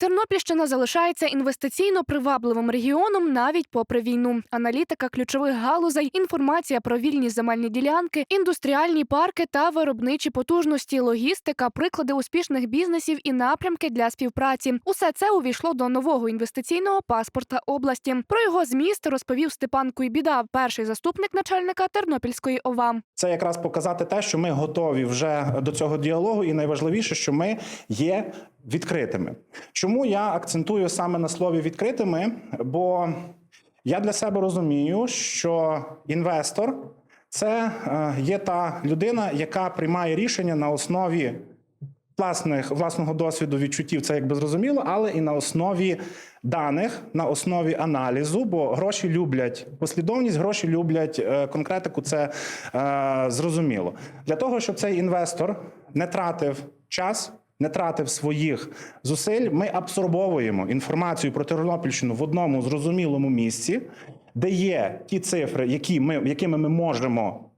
Тернопільщина залишається інвестиційно привабливим регіоном навіть попри війну. Аналітика ключових галузей, інформація про вільні земельні ділянки, індустріальні парки та виробничі потужності, логістика, приклади успішних бізнесів і напрямки для співпраці. Усе це увійшло до нового інвестиційного паспорта області. Про його зміст розповів Степан Куйбіда, перший заступник начальника Тернопільської ОВА. Це якраз показати те, що ми готові вже до цього діалогу, і найважливіше, що ми є відкритими. Чому я акцентую саме на слові відкритими? Бо я для себе розумію, що інвестор це е, є та людина, яка приймає рішення на основі власних власного досвіду відчуттів, це якби зрозуміло, але і на основі даних, на основі аналізу, бо гроші люблять послідовність, гроші люблять е, конкретику. Це е, зрозуміло. Для того, щоб цей інвестор не тратив час. Не тратив своїх зусиль. Ми абсорбовуємо інформацію про Тернопільщину в одному зрозумілому місці, де є ті цифри, які ми, якими ми можемо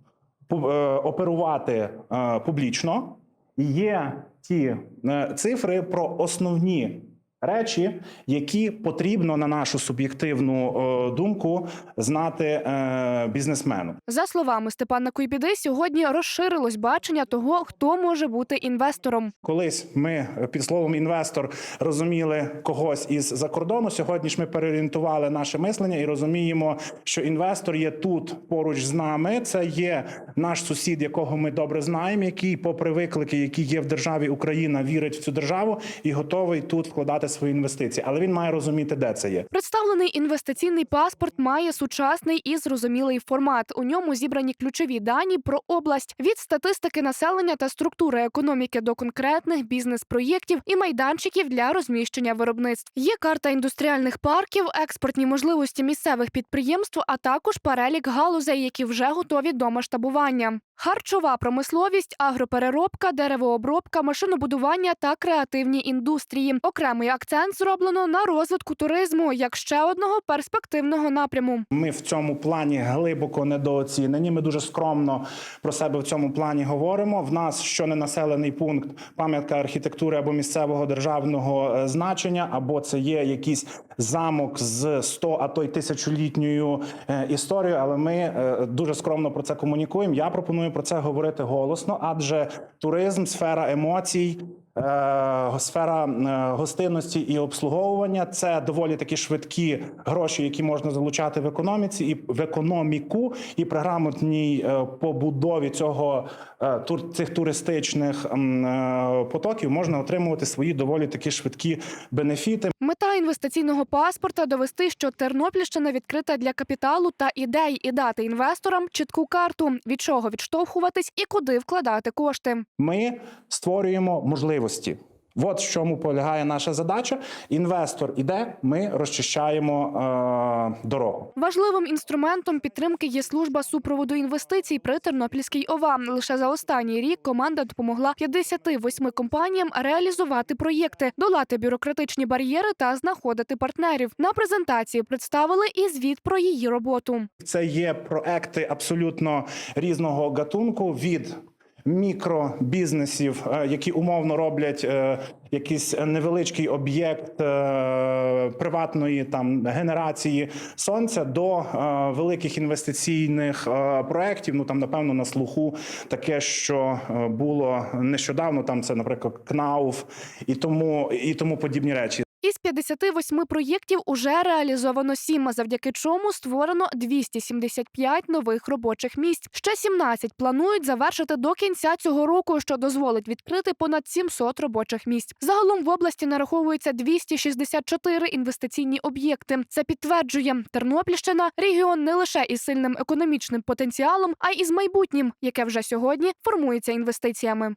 е, оперувати е, публічно. І Є ті е, цифри про основні речі, які потрібно, на нашу суб'єктивну е, думку, знати е, бізнесмену. За словами Степана Куйбіди, сьогодні розширилось бачення того, хто може бути інвестором. Колись ми е, під словом інвестор розуміли когось із за кордону. Сьогодні ж ми переорієнтували наше мислення і розуміємо, що інвестор є тут поруч з нами. Це є наш сусід, якого ми добре знаємо, який, попри виклики, які є в державі Україна, вірить в цю державу і готовий тут вкладати свої інвестиції. Але він має розуміти, де це є. Представлений інвестиційний паспорт має сучасний і зрозумілий формат. У ньому зібрані ключові дані про область від статистики населення та структури економіки до конкретних бізнес-проєктів і майданчиків для розміщення виробництв. Є карта індустріальних парків, експортні можливості місцевих підприємств, а також перелік галузей, які вже готові до масштабування. Харчова промисловість, агропереробка, деревообробка, машинобудування та креативні індустрії. Окремий акцент зроблено на розвитку туризму як ще одного перспективного напряму. Ми в цьому плані глибоко недооцінені. Ми дуже скромно про себе в цьому плані говоримо. В нас що не населений пункт, пам'ятка архітектури або місцевого державного е, значення, або це є якийсь замок з 100, а то й тисячолітньою е, історією. Але ми е, дуже скромно про це комунікуємо. Я пропоную про це говорити голосно, адже туризм, сфера емоцій. Е, Сфера е, гостинності і обслуговування це доволі такі швидкі гроші, які можна залучати в економіці і в економіку, і при грамотній е, побудові цього цих туристичних потоків можна отримувати свої доволі такі швидкі бенефіти. Мета інвестиційного паспорта довести, що Тернопільщина відкрита для капіталу та ідей, і дати інвесторам чітку карту, від чого відштовхуватись і куди вкладати кошти. Ми створюємо можливості. От в чому полягає наша задача. Інвестор іде, ми розчищаємо е, дорогу. Важливим інструментом підтримки є служба супроводу інвестицій при Тернопільській ОВА. Лише за останній рік команда допомогла 58 компаніям реалізувати проєкти, долати бюрократичні бар'єри та знаходити партнерів. На презентації представили і звіт про її роботу. Це є проекти абсолютно різного гатунку від. Мікробізнесів, е, які умовно роблять е, якийсь невеличкий об'єкт е, приватної там генерації сонця до великих інвестиційних проєктів. Ну там, напевно, на слуху таке, що було нещодавно. Там це, наприклад, КНАУФ і тому і тому подібні речі. Із 58 проєктів уже реалізовано 7, завдяки чому створено 275 нових робочих місць. Ще 17 планують завершити до кінця цього року, що дозволить відкрити понад 700 робочих місць. Загалом в області нараховується 264 інвестиційні об'єкти. Це підтверджує Тернопільщина регіон не лише із сильним економічним потенціалом, а й із майбутнім, яке вже сьогодні формується інвестиціями.